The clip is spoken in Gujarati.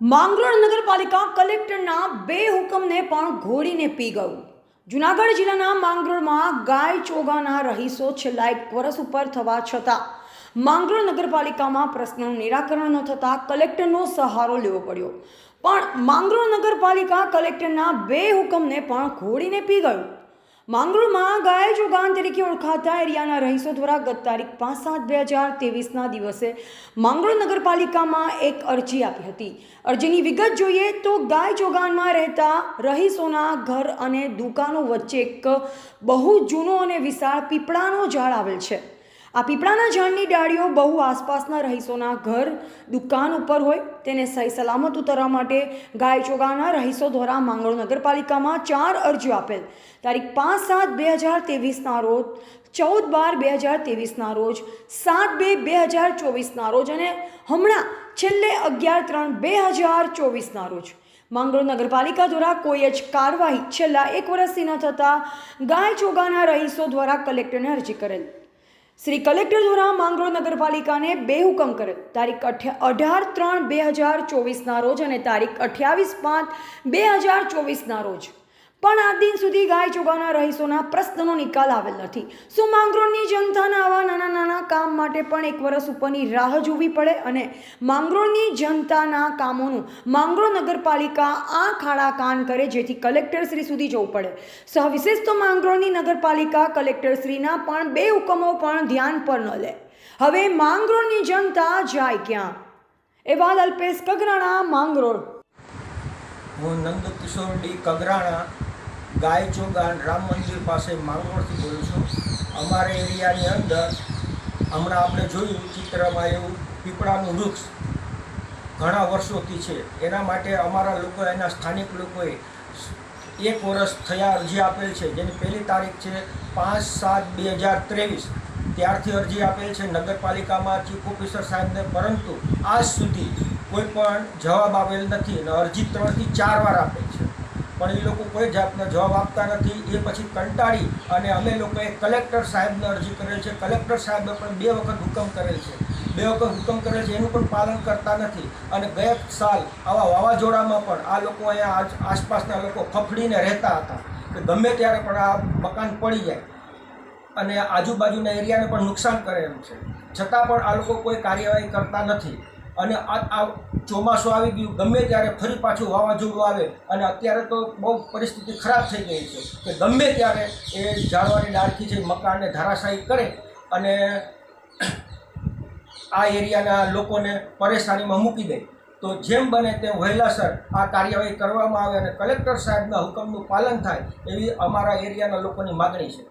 માંગરોળ નગરપાલિકા કલેક્ટરના બે હુકમને પણ ઘોડીને પી ગયું. જુનાગઢ જિલ્લાના માંગરોળમાં ગાય ચોગાના રહીશો છેલ્લા એક વર્ષ ઉપર થવા છતાં માંગરોળ નગરપાલિકામાં પ્રશ્નનું નિરાકરણ ન થતાં કલેક્ટરનો સહારો લેવો પડ્યો. પણ માંગરોળ નગરપાલિકા કલેક્ટરના બે હુકમને પણ ઘોડીને પી ગયું. માંગરોળમાં ગાય જોગાન તરીકે ઓળખાતા એરિયાના રહીશો દ્વારા ગત તારીખ પાંચ સાત બે હજાર તેવીસના દિવસે માંગરોળ નગરપાલિકામાં એક અરજી આપી હતી. અરજીની વિગત જોઈએ તો ગાય જોગાનમાં રહેતા રહીશોના ઘર અને દુકાનો વચ્ચે એક બહુ જૂનો અને વિશાળ પીપળાનો ઝાડ આવેલ છે. આ પીપળાના ઝાડની ડાળીઓ બહુ આસપાસના રહીશોના ઘર, દુકાન ઉપર હોય, તેને સહી સલામત ઉતરવા માટે ગાય ચોગાના રહીશો દ્વારા માંગરોળ નગરપાલિકામાં ચાર અરજીઓ આપેલ. તારીખ પાંચ સાત બે હજાર તેવીસના રોજ, ચૌદ બાર બે હજાર તેવીસના રોજ, સાત બે બે હજાર ચોવીસના રોજ અને હમણાં છેલ્લે અગિયાર ત્રણ બે હજાર ચોવીસના રોજ. માંગરોળ નગરપાલિકા દ્વારા કોઈ જ કાર્યવાહી છેલ્લા એક વર્ષથી ન થતાં ગાય ચોગાના રહીશો દ્વારા કલેક્ટરને અરજી કરેલ. શ્રી કલેક્ટર દ્વારા માંગરોળ નગરપાલિકાને બે હુકમ કરેલ તારીખ અઢાર ત્રણ બે હજાર ચોવીસના રોજ અને તારીખ અઠ્યાવીસ પાંચ બે હજાર ચોવીસના રોજ. પણ આ દિન સુધી ગાય ચોગાના રહીશોના પ્રશ્નનો નિકાલ આવેલ નથી. શું માંગરોળની જનતાના આવા નાના નાના કામ માટે પણ એક વર્ષ ઉપરની રાહ જોવી પડે અને માંગરોળની જનતાના કામોનું માંગરોળ નગરપાલિકા આ ખાડા કાન કરે જેથી કલેક્ટર શ્રી સુધી જવું પડે. સવિશેષ તો માંગરોળની નગરપાલિકા કલેક્ટર શ્રીના પણ બે હુકમો પણ ધ્યાન પર ન લે. હવે માંગરોળની જનતા જાય ક્યાં? એવા અલ્પેશ કગરાણા, માંગરોળ. હું નંદકિશોર ડી કગરાણા ગાય ચોગાન રામ મંદિર પાસે માંગરોળથી બોલું છું. અમારા એરિયાની અંદર હમણાં આપણે જોયું ચિત્રમાં એવું પીપળાનું વૃક્ષ ઘણા વર્ષોથી છે. એના માટે અમારા લોકો, એના સ્થાનિક લોકોએ એક વર્ષ થયા અરજી આપેલ છે, જેની પહેલી તારીખ છે પાંચ સાત બે હજાર ત્રેવીસ. ત્યારથી અરજી આપેલ છે નગરપાલિકામાં ચીફ ઓફિસર સાહેબને, પરંતુ આજ સુધી કોઈ પણ જવાબ આવેલ નથી અને અરજી ત્રણથી ચાર વાર આપેલ પણ એ લોકો કોઈ જાતનો જવાબ આપતા નથી. એ પછી કંટાળી અને અમે લોકોએ કલેક્ટર સાહેબને અરજી કરેલ છે. કલેક્ટર સાહેબે પણ બે વખત હુકમ કરેલ છે. બે વખત હુકમ કરેલ છે, એનું પણ પાલન કરતા નથી. અને ગયા સાલ આવા વાવાઝોડામાં પણ આ લોકો અહીંયા આસપાસના લોકો ફફડીને રહેતા હતા. કે ગમે ત્યારે પણ આ મકાન પડી જાય અને આજુબાજુના એરિયાને પણ નુકસાન કરે એમ છે. છતાં પણ આ લોકો કોઈ કાર્યવાહી કરતા નથી. અને આ ચોમાસું આવી ગયું, ગમે ત્યારે ફરી પાછું વાવાઝોડું આવે અને અત્યારે તો બહુ પરિસ્થિતિ ખરાબ થઈ ગઈ છે કે ગમે ત્યારે એ ઝાડવાની ડાળખી છે, મકાનને ધરાશાયી કરે અને આ એરિયાના લોકોને પરેશાનીમાં મૂકી દે. તો જેમ બને તેમ વહેલાસર આ કાર્યવાહી કરવામાં આવે અને કલેક્ટર સાહેબના હુકમનું પાલન થાય એવી અમારા એરિયાના લોકોની માગણી છે.